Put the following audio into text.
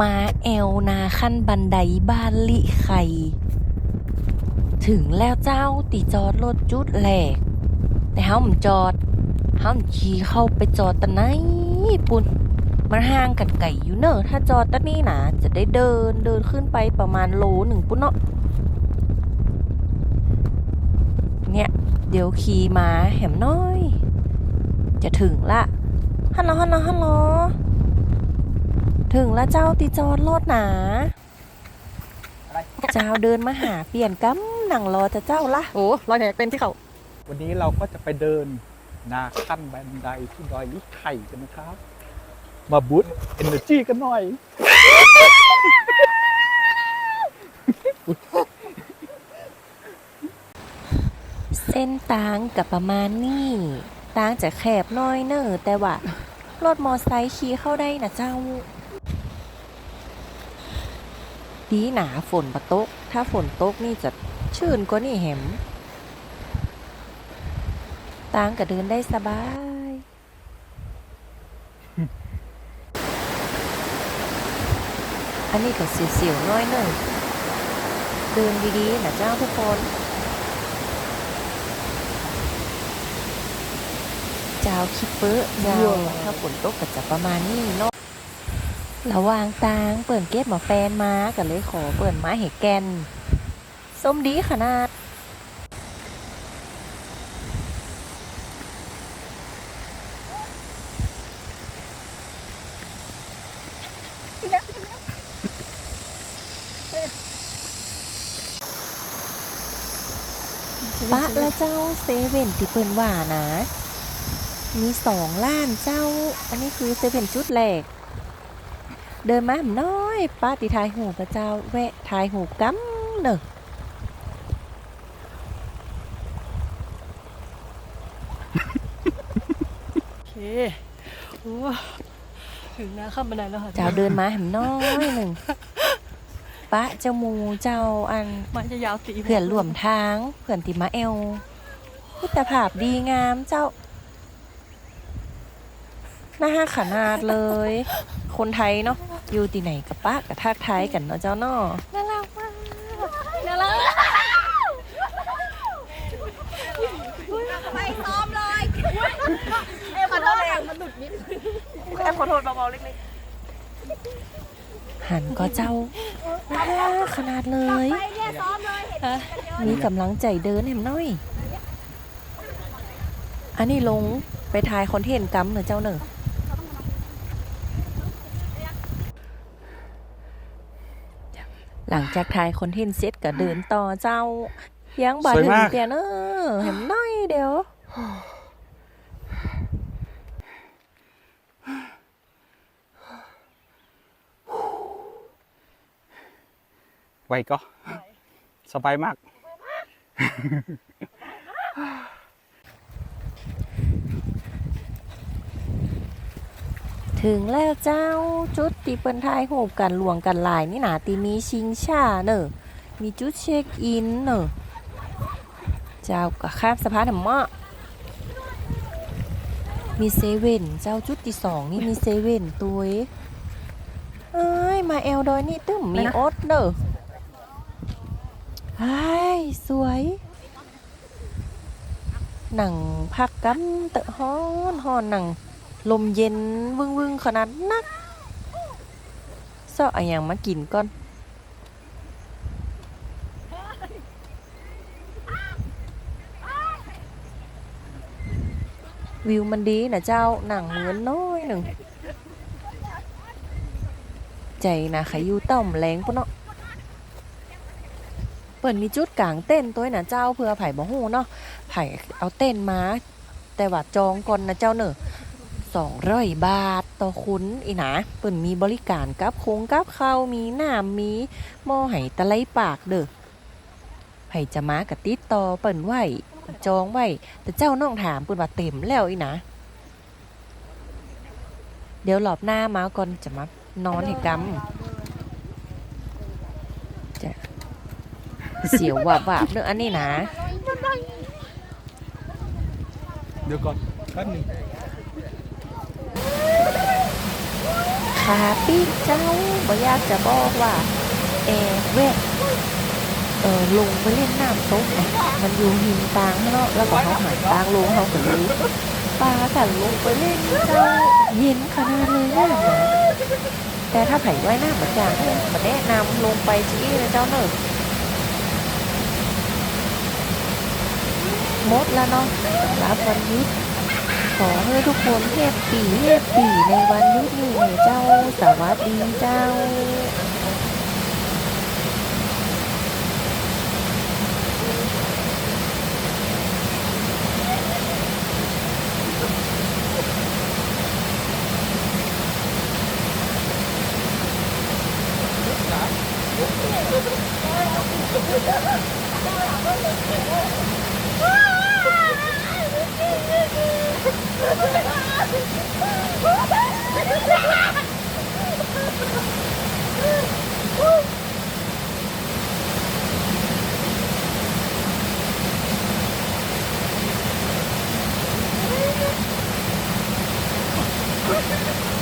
มาแอวนาขั้นบันไดบ้านลิไข่ถึงแล้วเจ้าติจอดรถจุดแหลก แต่เฮามันจอดเฮามขี่เข้าไปจอดตะไหนปุ่นมันห่างกันไก่อยู่เนอะถ้าจอดตะนี่นะจะได้เดินเดินขึ้นไปประมาณโลหนึ่งปุ่นเนาะเนี่ย เดี๋ยวขี่มาแหมน้อย จะถึงละฮัลโหลฮัลโหลฮัลโหล ถึงแล้วเจ้าติจอดรถหนา เจ้าเดินมาหาเปลี่ยนกำหนังรอจะเจ้าละโอ้รอยแหกเป็นที่เขา วันนี้เราก็จะไปเดินนาขั้นบันไดที่ดอยลิไข่กันนะครับ มาบูตเอเนอร์จีกันหน่อย เส้นตางกับประมาณนี้ตางจะแคบน้อยเนอะแต่ว่ารถมอไซค์ขี่เข้าได้นะเจ้า ดีหนาฝนปะตก ถ้าฝนตกนี่จะชื่นกว่านี่แหมตางก็เดินได้สบาย อันนี้ก็เสียวๆน้อยเนอะเดินดีๆนะเจ้าทุกคน เจ้าคิดเปื้อเจ้าถ้าฝนตกก็จะประมาณนี้เนาะ ระหว่างตางเปิ่นเก็บหมาแฟนมาก็เลยขอเปิ่นมาเห็แกนส้มดีขนาด ปะแล้วเจ้าเซเว่นที่เปิ่นว่านะ มีสองล้านเจ้า อันนี้คือเซเว่นชุดแรก เดินมาหมน้อยป้าติทายหูพระเจ้าแวะทายหูกัมเนอะโอเคโอ้ถึงหน้าข้ามบันไดแล้วค่ะเจ้าเดินมาหมน้อยหนึ่งป้าเจ้าหมูเจ้าอันมันจะยาวตีเพื่อนร่วมทางเพื่อนติมาเอลพุทธภาพดีงามเจ้าหน้าขนาดเลย คนไทยเนาะ อยู่ที่ไหนกับป้ากับทักทายกันเนาะเจ้าเนาะน่ารักมากน่ารักไปซ้อมเลยเอ็มขอโทษเลยมันหลุดนิดแอมขอโทษเบาๆเล็กหันก็เจ้าน่ารักขนาดเลยไปเนี่ยซ้อมเลยเห็นๆฮะมีกำลังใจเดินแหมน้อย อันนี้ลงไปถ่ายคอนเทนต์กัมเนอะเจ้าเนอะ หลังจากถ่ายคอนเทนต์เสร็จก็เดินต่อเจ้า ยังบ่สวยถึงมากเตียเนอะเห็นน้อยเดียวไวก็สบายมาก ถึงแล้วเจ้าจุดตีเปิ้นทายโหบกันหลวงกันหลายนี่หนาตีมีชิงชาเนอะมีจุดเช็คอินเนอะเจ้าก็ข้ามสะพานหำเมะมีเซเว่นเจ้าจุดที่สองนี่มีเซเว่นตัวเอ้ย มาแอลดอยนี่ตึ้มมีอดเนอะไอ้ยสวย หนังพักกันเตะฮ้อนฮอนหนัง ลมเย็นวึ่งวึ่งๆขนาดนักเซาะอะอย่างมากินก่อน วิวมันดีนะเจ้าหนังเหมือนน้อยหนึ่ง ใจนะขยูต่อมแรงปะเนาะเปิดมีจุดกลางเต้นตัวนะเจ้าเพื่อไผ่บ่ฮู้เนาะไผ่เอาเต้นมา แต่ว่าจองก่อนนะเจ้าเนอะ สองร้อยบาทต่อคุณอีนะเปิ่นมีบริการกับโคงกับข้าวมีน้ำมีหม้อไห้ตะไลปากเด้อไผจะมากะติดต่อเปิ่นไว้จองไว้ แต่เจ้าน้องถามเปิ่นว่าเต็มแล้วอีนะเดี๋ยวรอบหน้ามาก่อนจะมานอนให้กำจะเสียววาบวาบเด้ออันนี้นะ เดี๋ยวก่อนแป๊บหนึง ขาปีกเจ้าบ่อยากจะบอกว่าแอแวะเออลงไปเล่นน้ำตกมันอยู่หินกลางเนาะแล้วก็เขาหันกลางลงเขาก็รู้ปลากันลงไปเล่นเจ้าเย็นขนาดเลยน้ำนะแต่ถ้าไผ่ว่ายน้ำเหมือนอย่างเนี่ยมาแนะนำลงไปจี้นะเจ้าเนอะมดแล้วเนาะสำหรับวันหยุด ขอให้ทุกคนเฮปปี้เฮปปีในวันนี้นี่เจ้าสวัสดีเจ้า Ha ha ha!